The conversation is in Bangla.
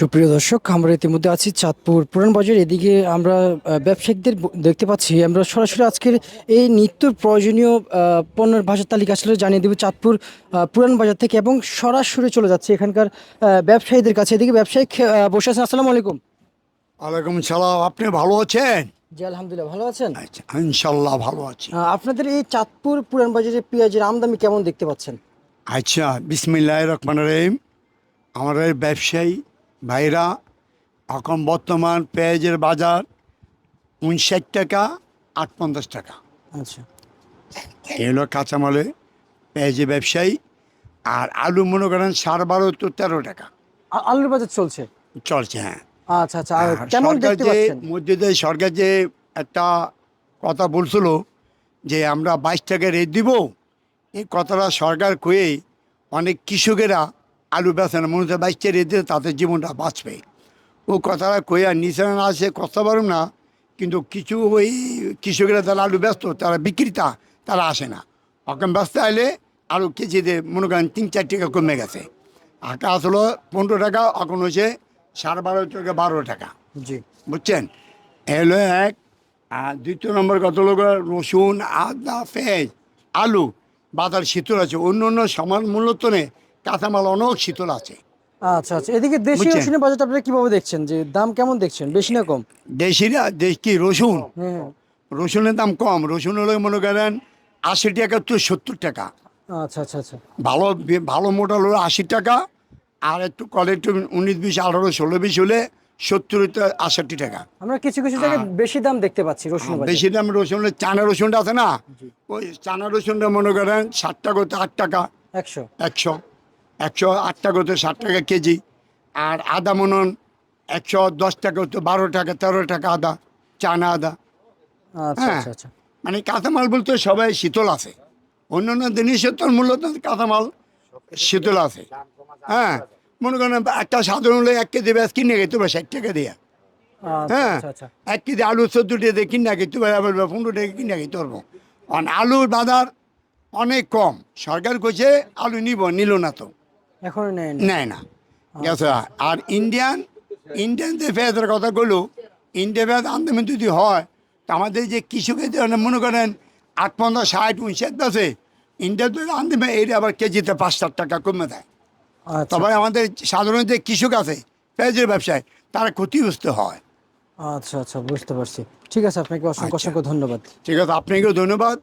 সুপ্রিয় দর্শক আমরা ইতিমধ্যে আছি চাঁদপুর পুরান বাজার। এদিকে আমরা ব্যবসায়িকদের দেখতে পাচ্ছি আমরা সরাসরি আজকের এই নিত্য প্রয়োজনীয় পণ্যের বাজার তালিকা আসলে জানিয়ে দেবো চাঁদপুর পুরান বাজার থেকে এবং সরাসরি চলে যাচ্ছে এখানকার ব্যবসায়ীদের কাছে। এদিকে ব্যবসায়িক বসে আছেন আসসালামু আলাইকুম। ওয়ালাইকুম সালাম আপনি ভালো আছেন? জি আলহামদুলিল্লাহ ভালো আছেন? আচ্ছা ইনশাল্লাহ ভালো আছি। আপনাদের এই চাঁদপুর পুরান বাজারে পেঁয়াজের আমদানি কেমন দেখতে পাচ্ছেন? আচ্ছা বিসমিল্লাহ রহমান রহিম। আমাদের ব্যবসায়ী ভাইরা এখন বর্তমান পেঁয়াজের বাজার উনষাট টাকা আট পঞ্চাশ টাকা। আচ্ছা। এই হলো কাঁচামালে পেঁয়াজের ব্যবসায়ী আর আলু মনে করেন সাড়ে বারো তো তেরো টাকা। আলুর বাজার চলছে? চলছে হ্যাঁ। আচ্ছা আচ্ছা কেমন দেখতে পাচ্ছেন? মধ্যে সরকার যে একটা কথা বলছিল যে আমরা বাইশ টাকা রেট দিব এই কথাটা সরকার কয়ে অনেক কৃষকেরা আলু বেচে না মনে হচ্ছে বাইশ টাকা তাদের জীবনটা বাঁচবে। ও কথাটা কয়ে আর নিচে না আসে কষ্ট পারুম না কিন্তু কিছু ওই কৃষকেরা যারা আলু ব্যস্ত তারা বিক্রেতা তারা আসে না। এখন ব্যস্ত আইলে আলু কেজিতে মনে করেন তিন চার টাকা কমে গেছে। আঁকা আসলো পনেরো টাকা এখন হচ্ছে সাড়ে বারো টাকা বারো টাকা। জি। বুঝছেন? এলো এক আর দ্বিতীয় নম্বর কত লোক রসুন আদা পেঁয়াজ আলু বাজার শীতল আছে। অন্য অন্য সমান মূল্য তো নেই। কাঁচামাল অনেক শীতল আছে। আচ্ছা আচ্ছা। এদিকে দেশি? রসুনের বাজারটা আপনারা কীভাবে দেখছেন? যে দাম কেমন দেখছেন? বেশি না কম? দেশিরা দেশ কি রসুন? হ্যাঁ। রসুনের দাম কম। রসুন হলে মনে করেন আশি টাকা তো সত্তর টাকা। আচ্ছা আচ্ছা আচ্ছা। ভালো ভালো মোটা হলো আশি টাকা আর একটু কলে উনিশ বিশ আঠারো ষোলো বিশ হলে সত্তর আষট্টি টাকা। আমরা কিছু কিছু জায়গায় বেশি দাম দেখতে পাচ্ছি রসুন বেশি দাম রসুন চানা রসুনটা আছে না? ওই চানা রসুনটা মনে করেন ষাট টাকা তো আট টাকা। একশো। একশো। একশো আট টাকা তো ষাট টাকা কেজি। আর আদা মনন একশো দশ টাকা হতো বারো টাকা তেরো টাকা আদা চানা আদা। আচ্ছা হ্যাঁ। আচ্ছা আচ্ছা। মানে কাঁচামাল বলতে সবাই শীতল আছে। অন্য অন্য জিনিসের তো মূলত কাঁচামাল শীতল আছে। হ্যাঁ মনে করেন একটা সাধারণ হলে এক কেজি ব্যাস কিনে গেতে পারে ষাট টাকা দিয়ে। আচ্ছা হ্যাঁ এক কেজি আলু চোদ্দ টাকা দিয়ে কিনে গেতে পারে আবার পনেরো টাকা কিনে গেতে পারব আলুর বাজার অনেক কম। সরকার কইছে আলু নিব নিল না তো। এখন নেয় না? গেছে আর ইন্ডিয়ান ইন্ডিয়ান যে পেঁয়াজের কথা বলল ইন্ডিয়া পেঁয়াজ আন্দোলন যদি হয় তো আমাদের যে কৃষকের মনে করেন আট পনেরো ষাট উনষাট আছে ইন্ডিয়া তো আন্দোলন এইটা আবার কেজিতে পাঁচ সাত টাকা কমে দেয়। আচ্ছা। তবে আমাদের সাধারণ যে কৃষক আছে পেঁয়াজের ব্যবসায় তারা ক্ষতিগ্রস্ত হয়। আচ্ছা আচ্ছা বুঝতে পারছি। ঠিক আছে আপনাকে অসংখ্য আচ্ছা। অসংখ্য ধন্যবাদ। ঠিক আছে আপনাকেও ধন্যবাদ।